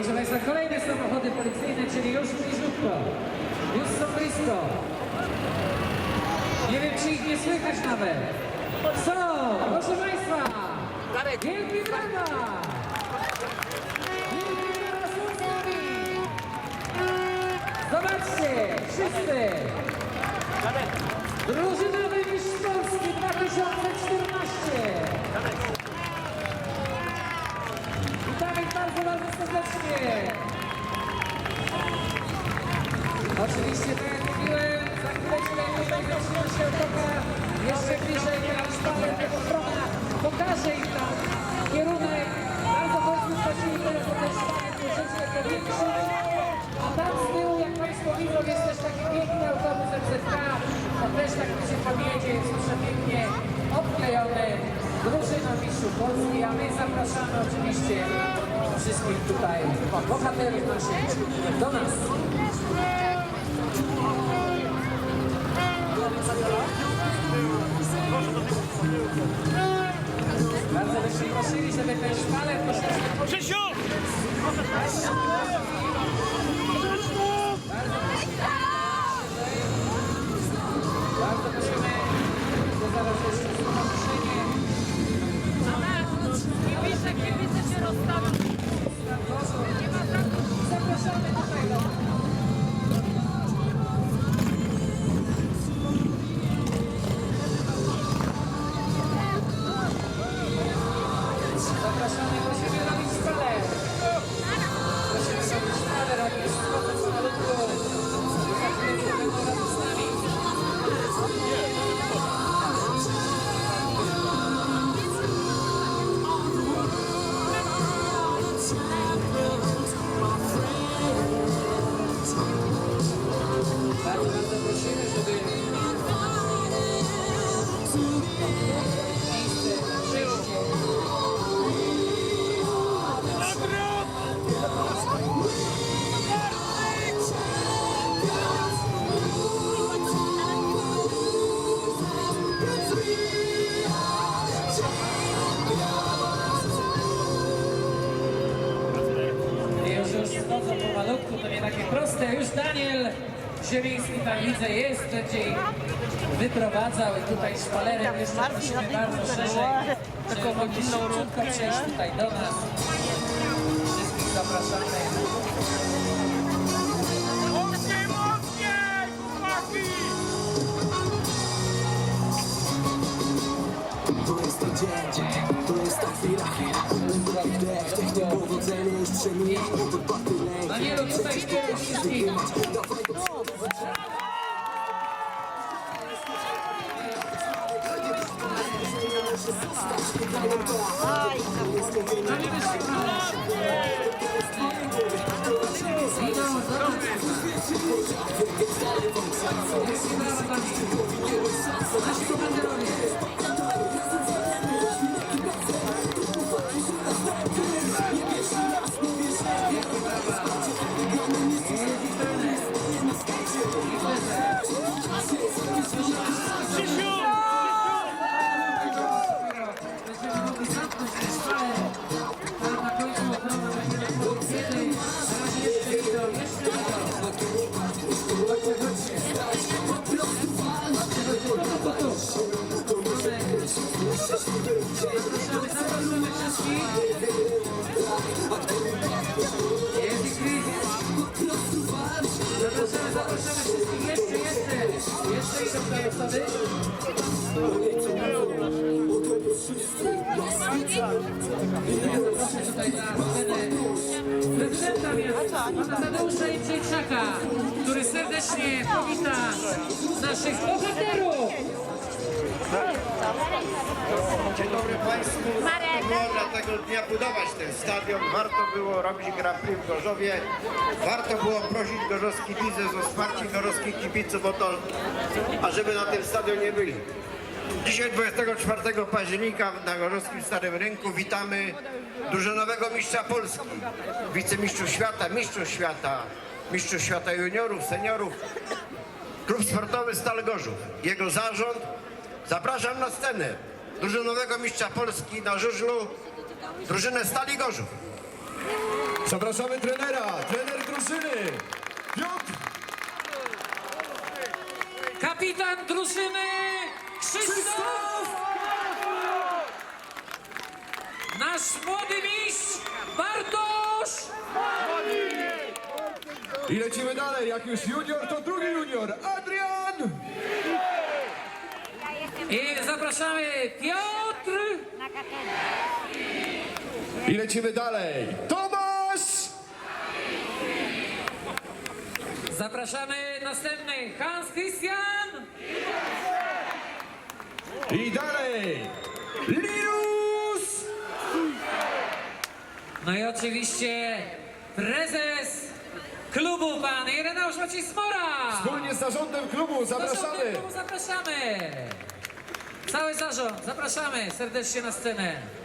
Proszę Państwa, kolejne samochody policyjne, czyli już bliziutko. Już są blisko. Nie wiem, czy ich nie słychać nawet. Są, proszę Państwa. Wielkie brawa. Wielkie brawa są z nami. Zobaczcie, wszyscy. Drużynowy Mistrz Polski 2014. Witamy ich bardzo, serdecznie. Oczywiście, tak jak mówiłem, za chwileczkę tutaj zaczyna się otoka jeszcze bliżej na szpalę tego progna. Pokażę im tam kierunek. Bardzo mocno stracili teraz do tej szpale, troszeczkę powiększyć. A tam z tyłu, jak Państwo widzą, jest też taki piękny autobus MZK. To też tak się powiedzie, jest przepięknie obklejony drużyną mistrzów Polski, a my zapraszamy oczywiście wszystkich tutaj bohaterów naszych do nas. Bardzo byśmy prosili, żeby ten szpaler troszeczkę Krzysiu! Takie proste. Już Daniel Ziemiński tam widzę jest, będzie wyprowadzał i tutaj szpalerem jeszcze prosimy bardzo szerzej, żeby mogli szybciutko przejść tutaj do nas. Wszystkich zapraszamy. Mocniej, mocniej, chłopaki! To jest ten dzień, to jest ta chwila Wdech, wdech, to powodzenie już przemija To Nasi komenderowie! よし! Idą tutaj na scenę prezydenta pana Tadeusza Jędrzejczaka, który serdecznie powita naszych bohaterów. Dzień dobry Państwu. Marek. Było dla tego dnia budować ten stadion. Warto było robić Grand Prix w Gorzowie. Warto było prosić gorzowski biznes o wsparcie gorzowskich kibiców o to, ażeby na tym stadionie byli. Dzisiaj 24 października na Gorzowskim Starym Rynku witamy drużynowego mistrza Polski, wicemistrzów świata, mistrzów świata, mistrzów świata juniorów, seniorów, Klub Sportowy Stal Gorzów. Jego zarząd zapraszam na scenę drużynowego mistrza Polski na żużlu, drużynę Stali Gorzów. Zapraszamy trenera, trener drużyny. Piotr Kapitan drużyny Krzysztof! Nasz młody mistrz Bartosz! I lecimy dalej, jak już junior, to drugi junior, Adrian! I zapraszamy Piotr! I lecimy dalej, Tomasz! Zapraszamy następny Hans Christian! I dalej, Linus! No i oczywiście prezes klubu pan Ireneusz Maciej Smora! Wspólnie z zarządem klubu zapraszamy. Zarządem klubu Zapraszamy! Cały zarząd, zapraszamy serdecznie na scenę.